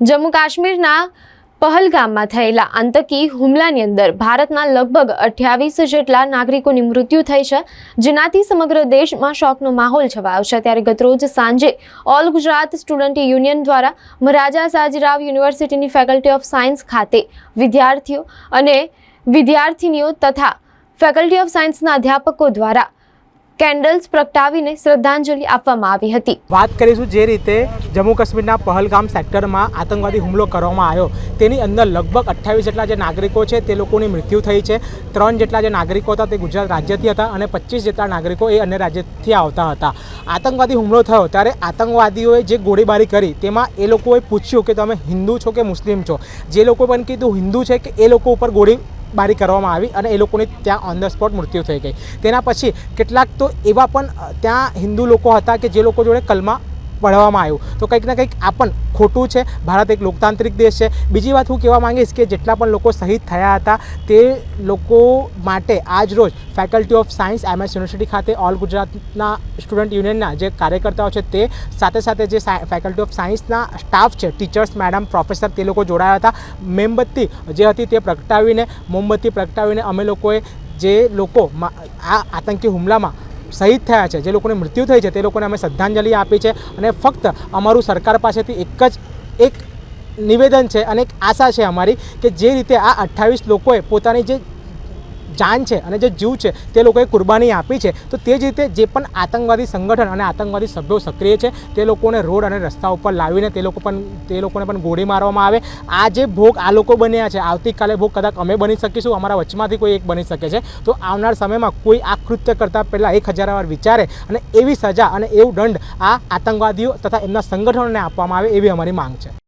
જમ્મુ કાશ્મીરના પહલગામમાં થયેલા આતંકી હુમલાની અંદર ભારતના લગભગ અઠ્યાવીસ જેટલા નાગરિકોની મૃત્યુ થઈ છે, જેનાથી સમગ્ર દેશમાં શોકનો માહોલ છવાયો છે. ત્યારે ગતરોજ સાંજે ઓલ ગુજરાત સ્ટુડન્ટ યુનિયન દ્વારા મહારાજા સાજીરાવ યુનિવર્સિટીની ફેકલ્ટી ઓફ સાયન્સ ખાતે વિદ્યાર્થીઓ અને વિદ્યાર્થિનીઓ તથા ફેકલ્ટી ઓફ સાયન્સના અધ્યાપકો દ્વારા કેન્ડલ્સ પ્રગટાવીને શ્રદ્ધાંજલિ આપવામાં આવી હતી. વાત કરીશું જે રીતે જમ્મુ કાશ્મીરના પહલગામ સેક્ટરમાં આતંકવાદી હુમલો કરવામાં આવ્યો. તેની અંદર લગભગ અઠ્ઠાવીસ જેટલા જે નાગરિકો છે, તે લોકોની મૃત્યુ થઈ છે. ત્રણ જેટલા જે નાગરિકો હતા, તે ગુજરાત રાજ્યથી હતા અને પચીસ જેટલા નાગરિકો એ અન્ય રાજ્યથી આવતા હતા. આતંકવાદી હુમલો થયો ત્યારે આતંકવાદીઓએ જે ગોળીબારી કરી, તેમાં એ લોકોએ પૂછ્યું કે તમે હિન્દુ છો કે મુસ્લિમ છો? જે લોકો પણ કીધું, હિન્દુ છે કે એ લોકો ઉપર ગોળી બારી કરવામાં આવી અને એ લોકોની ત્યાં ઓન ધ સ્પોટ મૃત્યુ થઈ ગઈ. તેના પછી કેટલાક તો એવા પણ ત્યાં હિન્દુ લોકો હતા કે જે લોકો જોડે કલમા પઢવામાં આવ્યું. તો કંઈક ને કંઈક આ પણ ખોટું છે. ભારત એક લોકતાંત્રિક દેશ છે. બીજી વાત હું કહેવા માંગીશ કે જેટલા પણ લોકો શહીદ થયા હતા તે લોકો માટે આજ રોજ faculty of science MS university ખાતે ઓલ ગુજરાતના સ્ટુડન્ટ યુનિયનના જે કાર્યકર્તાઓ છે તે સાથે સાથે જે ફેકલ્ટી ઓફ સાયન્સના સ્ટાફ છે ટીચર્સ મેડમ પ્રોફેસર તે લોકો જોડાયા હતા. મેમબત્તી જે હતી તે પ્રગટાવીને, મોમબત્તી પ્રગટાવીને અમે લોકોએ જે લોકો આ આતંકી હુમલામાં શહીદ થયા છે, જે લોકોને મૃત્યુ થઈ છે, તે લોકોને અમે શ્રદ્ધાંજલિ આપી છે અને ફક્ત અમારું સરકાર પાસેથી એક જ, એક નિવેદન છે અને એક આશા છે અમારી કે જે રીતે આ અઠ્ઠાવીસ લોકોએ પોતાની જે જાન છે અને જે જીવ છે, તે લોકોએ કુરબાની આપી છે. તો તે જ રીતે જે પણ આતંકવાદી સંગઠન અને આતંકવાદી સભ્યો સક્રિય છે, તે લોકોને રોડ અને રસ્તા ઉપર લાવીને તે લોકો પણ, તે લોકોને પણ ગોળી મારવામાં આવે. આ જે ભોગ આ લોકો બન્યા છે, આવતીકાલે ભોગ કદાચ અમે બની શકીશું, અમારા વચમાંથી કોઈ એક બની શકે છે. તો આવનાર સમયમાં કોઈ આ કૃત્ય કરતાં પહેલાં એક હજાર વાર વિચારે અને એવી સજા અને એવું દંડ આ આતંકવાદીઓ તથા એમના સંગઠનોને આપવામાં આવે એવી અમારી માંગ છે.